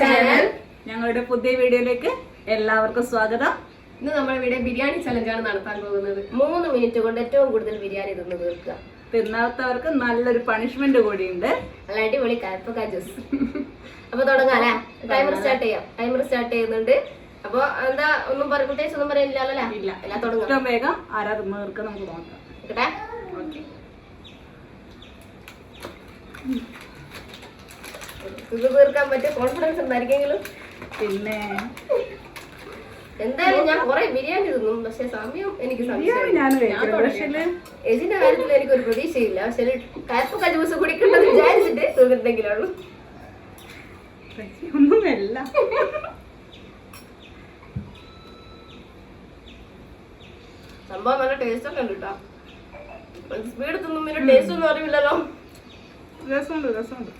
Channel. ഞങ്ങളുടെ പുതിയ വീഡിയോയിലേക്ക് എല്ലാവർക്കും സ്വാഗതം. ഇന്ന് നമ്മൾ ഇവിടെ ബിരിയാണി ചലഞ്ചാണ് നടത്താൻ പോകുന്നത്. മൂന്ന് മിനിറ്റ് കൊണ്ട് ഏറ്റവും കൂടുതൽ ബിരിയാണി തിന്ന് തീർക്കുക. തിന്നാത്തവർക്ക് നല്ലൊരു പണിഷ്മെന്റ് കൂടിയുണ്ട്. നല്ല അടിപൊളി കയപ്പക്ക ജ്യൂസ് അപ്പൊ തുടങ്ങാല്ലേ ടൈമർ സ്റ്റാർട്ട് ചെയ്യാം. ടൈമർ സ്റ്റാർട്ട് ചെയ്യുന്നുണ്ട്. അപ്പൊ എന്താ ഒന്നും പറ പ്രത്യേകിച്ച് ഒന്നും പറയാനില്ലല്ലോ ഇല്ല. എല്ലാം തുടങ്ങാം. ഏറ്റവും വേഗം ആരാ തിന്നവർക്ക് നമുക്ക് നോക്കാം. കേട്ടെ ഓക്കെ. ഇത് തീർക്കാൻ പറ്റിയ കോൺഫിഡൻസ് ഉണ്ടായിരിക്കെങ്കിലും. പിന്നെ എന്തായാലും ഞാൻ കുറെ ബിരിയാണി തിന്നും പക്ഷെ സമയം എനിക്ക് എജിന്റെ കാര്യത്തിൽ എനിക്ക് ഒരു പ്രതീക്ഷയില്ല. പക്ഷെ കയപ്പക്ക ജ്യൂസ് കുടിക്കണ്ടെന്ന് വിചാരിച്ചിട്ട് തീർന്നിട്ടെങ്കിലുള്ളൂ ഒന്നുമല്ല സംഭവം നല്ല ടേസ്റ്റ് ഒക്കെ ഉണ്ട് കേട്ടോ സ്പീഡ് തിന്നും പിന്നെ ടേസ്റ്റ് ഒന്നും അറിയില്ലല്ലോ രസമുണ്ട് രസമുണ്ട്.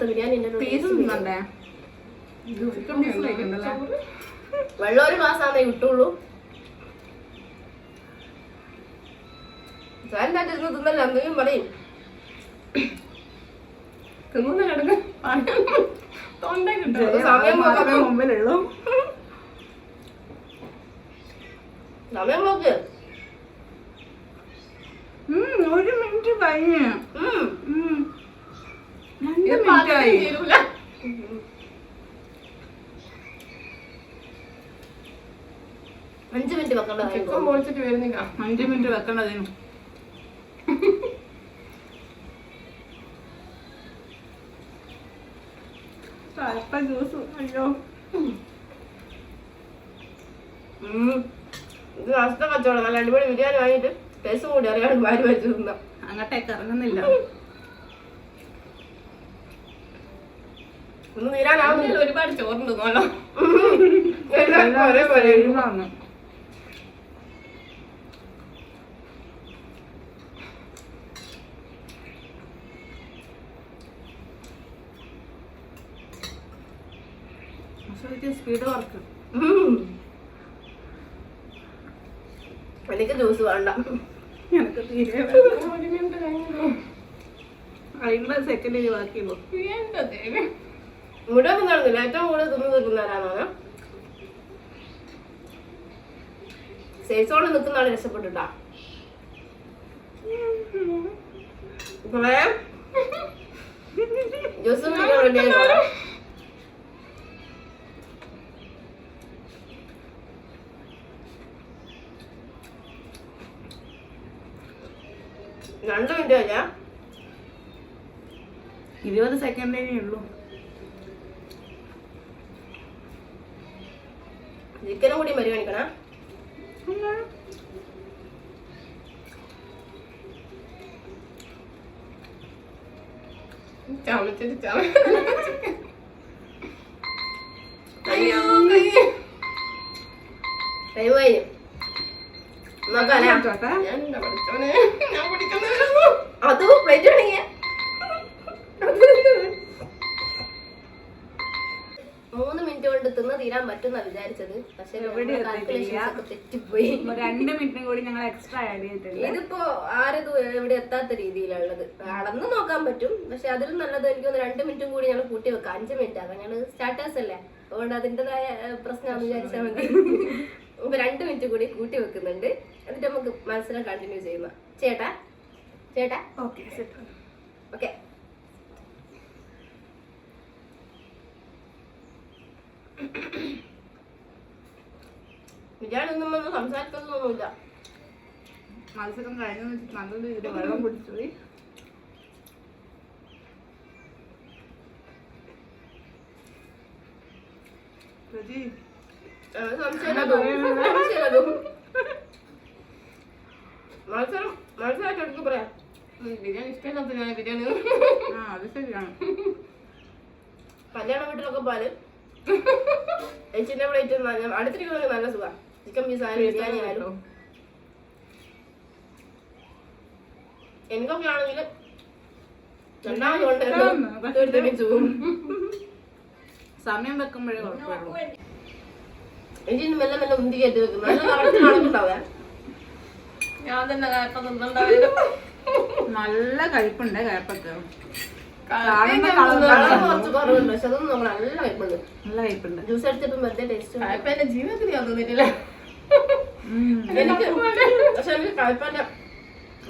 വേറെ ഞാൻ വെള്ളം ഒരു മാസാന്നേ കിട്ടുള്ളൂ. സാറിന്റെ ഇരുന്ന് തിന്നല്ല? എന്തെങ്കിലും പറയും. തിന്നുന്ന കിടന്ന് തൊണ്ട കിട്ടും സമയം മാത്രമേ നോക്കാം മുമ്പിലുള്ളൂ. സമയം നോക്ക് ഒരു മിനിറ്റ് കഴിഞ്ഞ്. ഇത് മിനിറ്റ്. അഞ്ച് മിനിറ്റ് വെക്കേണ്ടതായിരുന്നു പൊളിച്ചിട്ട് വരുന്നില്ല. അഞ്ച് മിനിറ്റ് വെക്കണതിന് അല്പം ജ്യൂസ് അയ്യോ. ഉം. ഇത് നഷ്ട കച്ചവടം. നല്ല അടിപൊളി ബിരിയാണി വാങ്ങിയിട്ട് ടേസ്റ്റും കൂടി അറിയാണ്ട് വാരി വെച്ച് തിന്നാം അങ്ങോട്ടേക്ക് ഇറങ്ങുന്നില്ല. ഒന്ന് തീരാനാവുന്നില്ല. ഒരുപാട് ചോറുണ്ട് നോളാം സ്പീഡ് വർക്ക്. എനിക്ക് ജ്യൂസ് വേണ്ട. എനിക്ക് തീരെ സെക്കൻഡ് അമ്പത് സെക്കൻഡിൽ ബാക്കിയുള്ളൂ. മുഴുവൻ കാണുന്നില്ല ഏറ്റവും കൂടുതൽ തിന്നു തീർക്കുന്നവരാണോ സേഫ്സോടെ നിൽക്കുന്ന ആൾ രക്ഷപ്പെട്ടുട്ടാ. ജ്യൂസ് രണ്ട് മിനിറ്റ് കഴിഞ്ഞാ. ഇരുപത് സെക്കൻഡേ ഉള്ളൂ. ചിക്കനും കൂടി പരിഗണിക്കണേ ചമച്ചിട്ട് ചമ അയ്യോ കഴിഞ്ഞു നോക്കാലേ ചോട്ടെ ഞാൻ പഠിച്ചോനെ ഞാൻ പഠിക്കുന്നവരൊന്നു അത് പ്ലേറ്റ് വേണമെങ്കിൽ മൂന്ന് മിനിറ്റ് തീരാൻ പറ്റുന്ന വിചാരിച്ചത്. പക്ഷെ. തെറ്റിപ്പോയി. രണ്ട് മിനിറ്റും കൂടി ഞങ്ങൾ എക്സ്ട്രാ ആഡ് ചെയ്തിട്ടുണ്ട്. ഇതിപ്പോ ആരത് എവിടെ എത്താത്ത രീതിയിലുള്ളത് അളന്ന് നോക്കാൻ പറ്റും. പക്ഷെ അതിലും നല്ലത് എനിക്ക് തോന്നുന്നു രണ്ട് മിനിറ്റും കൂടി ഞങ്ങൾ കൂട്ടി വെക്കാം. അഞ്ച് മിനിറ്റ് ആകാം ഞങ്ങൾ സ്റ്റാർട്ടേഴ്സ് അല്ലേ? അതുകൊണ്ട് അതിന്റെതായ പ്രശ്നം വിചാരിച്ചാൽ മതി. അപ്പൊ രണ്ട് മിനിറ്റ് കൂടി കൂട്ടി വെക്കുന്നുണ്ട്. എന്നിട്ട് നമുക്ക് മത്സരം കണ്ടിന്യൂ ചെയ്യുന്ന ചേട്ടാ? ചേട്ടാ? ഓക്കെ ഓക്കെ വിചാരിച്ചൊന്നും വന്ന് സംസാരിക്കുന്നൊന്നുമില്ല. മത്സരം കഴിഞ്ഞു. വെച്ചിട്ട് നല്ല രീതിയിൽ വെള്ളം സംശയമില്ല സംശയമില്ല മത്സരം മത്സരമായിട്ട് എടുക്ക് പറയാം. ബിരിയാണി ഇഷ്ടമില്ലാത്ത ബിരിയാണി. ആ അത് ശരിയാണ്. കല്യാണ വീട്ടിലൊക്കെ പാൽ. എച്ചിന്റെ പ്ലേറ്റ് അടുത്തിരിക്കുന്നതൊക്കെ നല്ല സുഖം. ചിക്കൻ ബിരിയാണി ആയാലും എനിക്കൊക്കെ ആണെങ്കിൽ രണ്ടാമത് സമയം വെക്കുമ്പോഴേ കുഴപ്പമുള്ളൂ എനിക്ക് മെല്ലെ മെല്ലെ ഉന്തി കയറ്റി വെക്കുന്നു നല്ല കറക്റ്റ് കണക്കുണ്ടാവേ ഞാൻ തന്നെ കായപ്പം തിന്നണ്ടാവില്ല നല്ല കഴിപ്പുണ്ട് കയപ്പത്ത് ജ്യൂസ് വെറുതെ ടേസ്റ്റ് കായപ്പം എന്റെ ജീവിതത്തിൽ ഞാൻ തിന്നിട്ടില്ല. ഉം. എനിക്ക് പക്ഷെ എനിക്ക് കഴിപ്പല്ല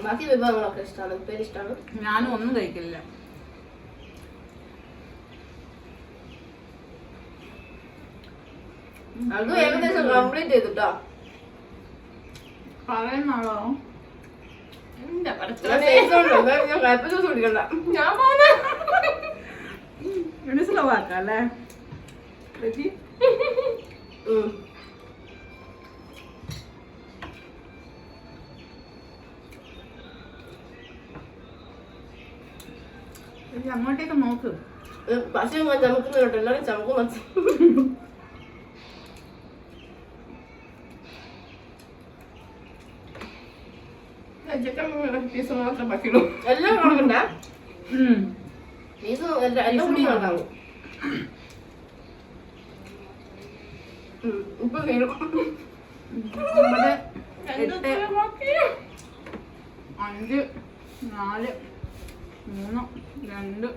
ബാക്കി വിഭവങ്ങളൊക്കെ ഇഷ്ടമാണ് ഉപ്പേരി ഇഷ്ടമാണ് ഞാനും ഒന്നും കഴിക്കില്ല. അത് ഏകദേശം കംപ്ലീറ്റ് ചെയ്തിട്ടോ. പറയുന്നാളോ ആക്കാം അല്ലേ? അങ്ങോട്ടേക്ക് നോക്ക്. ഇത് പശു ഞാൻ ചമക്കുന്നുണ്ട് എല്ലാവരും ചമക്കും വച്ചു ചിക്കൻ പീസ് മാത്രം ബാക്കിയുള്ളൂ. എല്ലാം കണക്കണ്ട ഉം. പീസ് എല്ലാം കൂടി എട്ട് ബാക്കി. അഞ്ച് നാല് മൂന്ന് രണ്ട്.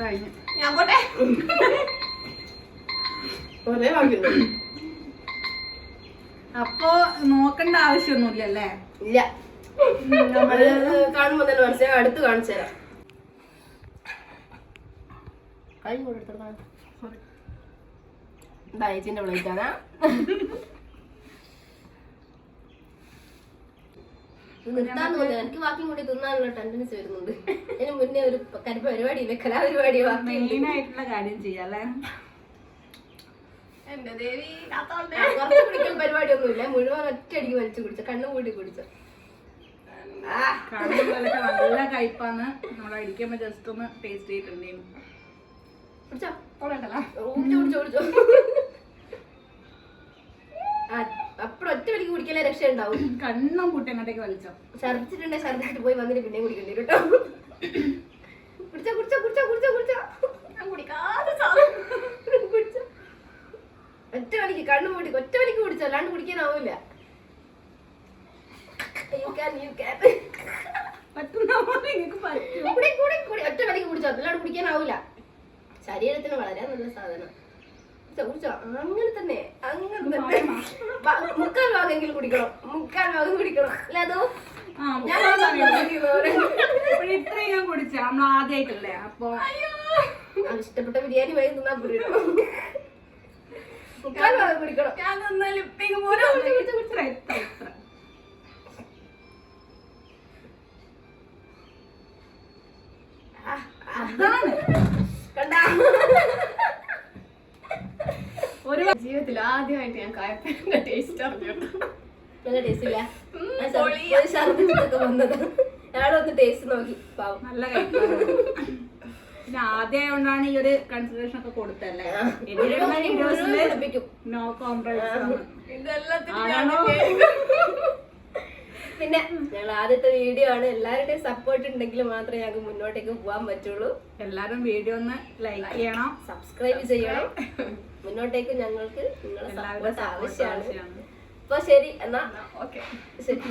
കഴിഞ്ഞു. ഞാൻ പോട്ടെ. ഒരേ ബാക്കിയുണ്ട് അപ്പോ നോക്കണ്ട ഇല്ല. കാണുമ്പോ തന്നെ മനസ്സിലായി അടുത്ത് കാണിച്ചു തരാം. കൈ എനിക്ക് ബാക്കി കൂടി തിന്നാനുള്ള ടെൻഡൻസ് വരുന്നുണ്ട്. അതിന് മുന്നേ ഒരു പരിപാടി ഇല്ല കലാപരിപാടി മെയിൻ ആയിട്ടുള്ള കാര്യം ചെയ്യാല്ലേ എന്റെ ദേവി. കുറച്ച് കുടിക്കൽ മുഴുവൻ ഒറ്റയടിക്ക് വലിച്ചു കുടിച്ച. കണ്ണു കൂടി കുടിച്ചു. കാണുമ്പോഴൊക്കെ നല്ല കയ്പാന്ന്. നമ്മൾ അടിക്കുമ്പോ ജസ്റ്റ് ഒന്ന് ടേസ്റ്റ് കുടിച്ചോ? തോന്നണ്ടല്ലോ കുടിച്ചോ കുടിച്ചോ കുടിച്ചോ. ആ അപ്പഴും ഒറ്റ വലിക്ക് കുടിക്കലേ രക്ഷ ഉണ്ടാവും കണ്ണും കൂട്ടി അങ്ങോട്ടേക്ക് വലിച്ചോ. ഛർദിച്ചിട്ടുണ്ടെ ഛർദിച്ചിട്ട് പോയി വന്നിട്ട് പിന്നെ കുടിക്കേണ്ടി കേട്ടോ കുടിച്ചോ കുടിച്ചോ കുടിച്ചോ കുടിച്ചോ കുടിച്ചോ ഞാൻ കുടിക്കാതെ സാധനം കുടിച്ചോ ഒറ്റ വലിക്ക് കണ്ണു മൂടി ഒറ്റ വലിക്ക് കുടിച്ചോ അല്ലാണ്ട് കുടിക്കാനാവില്ല. ഒറ്റ കുടിച്ചോ. അല്ലാണ്ട് കുടിക്കാനാവില്ല ശരീരത്തിന് വളരെ നല്ല സാധനം. കുടിച്ചോ, അങ്ങനെ തന്നെ അങ്ങനെ തന്നെ. മുക്കാൽ ഭാഗമെങ്കിലും കുടിക്കണം. മുക്കാൽ ഭാഗം കുടിക്കണം. അല്ല അതോ? ഞാൻ അപ്പോൾ ഇത്രയും ഞാൻ കുടിച്ച നമ്മൾ ആദ്യമായിട്ടല്ലേ അപ്പൊ ആ, ഇഷ്ടപ്പെട്ട ബിരിയാണി വൈകുന്ന മുക്കാൽ ഭാഗം കുടിക്കണം. നല്ല ടേസ്റ്റ് ഇല്ല. ഞാൻ ഛർദ്ദിച്ചിട്ടൊക്കെ വന്നത്. അയാൾ ഒന്ന് ടേസ്റ്റ് നോക്കി. പാവം. നല്ല പിന്നെ ആദ്യമായോണ്ടാണ് ഈ ഒരു കൺസിഡറേഷൻ ഒക്കെ കൊടുത്തല്ലേ. No compromise? പിന്നെ ഞങ്ങൾ ആദ്യത്തെ വീഡിയോ ആണ്. എല്ലാവരുടെയും സപ്പോർട്ട് ഉണ്ടെങ്കിൽ മാത്രമേ ഞങ്ങൾക്ക് മുന്നോട്ടേക്ക് പോകാൻ പറ്റുള്ളൂ. എല്ലാവരും വീഡിയോ ഒന്ന് ലൈക്ക് ചെയ്യണം. സബ്സ്ക്രൈബ് ചെയ്യണം. മുന്നോട്ടേക്ക് ഞങ്ങൾക്ക് നിങ്ങളുടെ സപ്പോർട്ട് ആവശ്യമാണ്. അപ്പൊ ശരി എന്നാ? ഓക്കെ. ശരി.